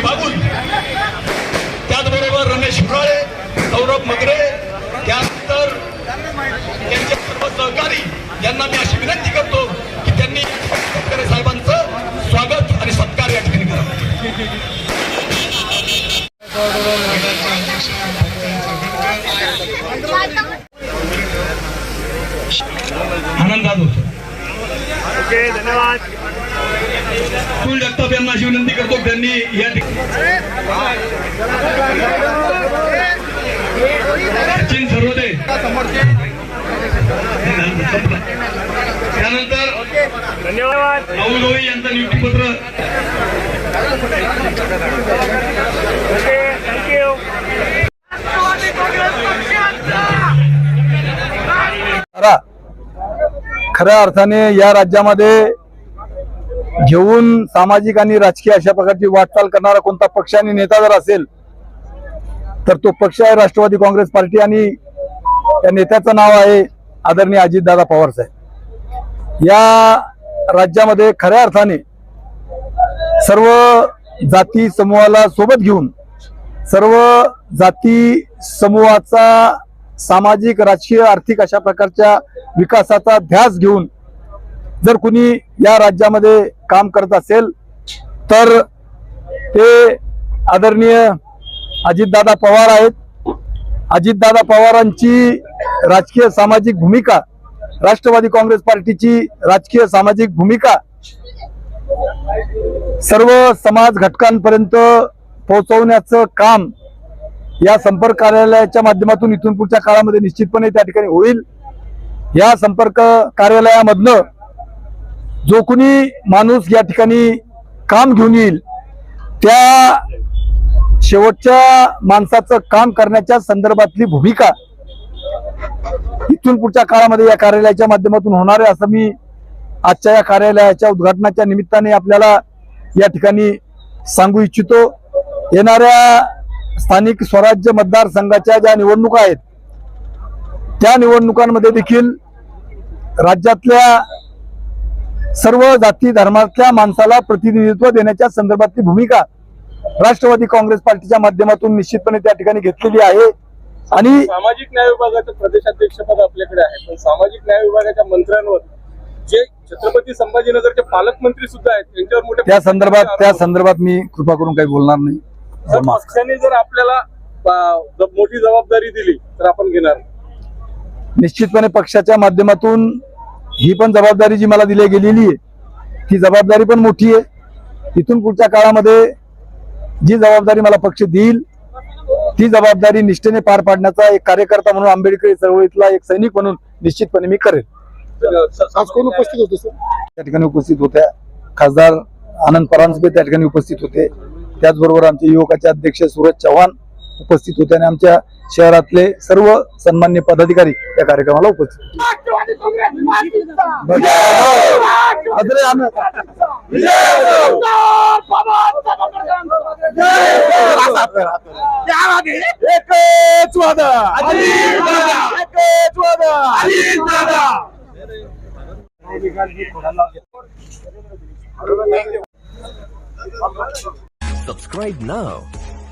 गोपी मागून त्याचबरोबर रमेश फुराळे सौरभ मगरे त्यानंतर त्यांचे सर्व सहकारी यांना मी अशी विनंती करतो की त्यांनी साहेबांचं स्वागत आणि सत्कार या ठिकाणी करावा. आनंदात होतो. धन्यवाद. कुल जगताप यांना अशी विनंती करतो. त्यांनी या ठिकाणी सचिन सर्वदे. त्यानंतर धन्यवाद राहुल लोही यांचं नियुक्तीपत्र. खऱ्या अर्थाने या राज्यामध्ये घेऊन सामाजिक आणि राजकीय अशा प्रकारची वाटचाल करणारा कोणता पक्ष आणि नेता जर असेल तर तो पक्ष आहे राष्ट्रवादी काँग्रेस पार्टी आणि त्या नेत्याचं नाव आहे आदरणीय अजितदादा पवार साहेब. या राज्यामध्ये खऱ्या अर्थाने सर्व जाती समूहाला सोबत घेऊन सर्व जाती समूहाचा सामाजिक राजकीय आर्थिक अशा प्रकारच्या विकासाचा ध्यास घेऊन जर कुणी या राज्यामध्ये काम करत असेल तर ते आदरणीय अजितदादा पवार आहेत. अजितदादा पवारांची राजकीय सामाजिक भूमिका राष्ट्रवादी काँग्रेस पार्टीची राजकीय सामाजिक भूमिका सर्व समाज घटकांपर्यंत पोहोचवण्याचं काम या संपर्क कार्यालयाच्या माध्यमातून इथून पुढच्या काळामध्ये निश्चितपणे त्या ठिकाणी होईल. या संपर्क कार्यालयामधनं जो कुणी माणूस या ठिकाणी काम घेऊन येईल त्या शेवटच्या माणसाचं काम करण्याच्या संदर्भातली भूमिका इथून पुढच्या काळामध्ये या कार्यालयाच्या माध्यमातून होणार आहे असं मी आजच्या या कार्यालयाच्या उद्घाटनाच्या निमित्ताने आपल्याला या ठिकाणी सांगू इच्छितो. येणाऱ्या स्थानिक स्वराज्य मतदारसंघाच्या ज्या निवडणुका आहेत त्या निवडणुकांमध्ये देखील राज्यातल्या सर्व जाती धर्मातल्या माणसाला प्रतिनिधित्व देण्याच्या संदर्भातली भूमिका राष्ट्रवादी काँग्रेस पार्टीच्या माध्यमातून निश्चितपणे त्या ठिकाणी घेतलेली आहे. आणि सामाजिक न्याय विभागाचं प्रदेशाध्यक्षपद आपल्याकडे आहे. पण सामाजिक न्याय विभागाच्या मंत्र्यांवर जे छत्रपती संभाजीनगरचे पालकमंत्री सुद्धा आहेत त्यांच्यावर मोठे त्या संदर्भात त्या संदर्भात मी कृपा करून काही बोलणार नाही. पक्षाने जर आपल्याला मोठी जबाबदारी दिली तर आपण घेणार. निश्चितपणे पक्षाच्या माध्यमातून ही पण जबाबदारी जी मला दिली गेलेली आहे ती जबाबदारी पण मोठी आहे. इथून पुढच्या काळामध्ये जी जबाबदारी मला पक्ष देईल ती जबाबदारी निष्ठेने पार पाडण्याचा एक कार्यकर्ता म्हणून आंबेडकरी चळवळीतला एक सैनिक म्हणून निश्चितपणे मी करेल. आज कोण उपस्थित होते त्या ठिकाणी उपस्थित होत्या. खासदार आनंद परांजपे त्या ठिकाणी उपस्थित होते. त्याचबरोबर आमचे युवकाचे अध्यक्ष सूरज चव्हाण उपस्थित होते आणि आमच्या शहरातले सर्व सन्मान्य पदाधिकारी या कार्यक्रमाला उपस्थित होते. अजरे आम्ही- एकच वादा एकच वादा Subscribe now.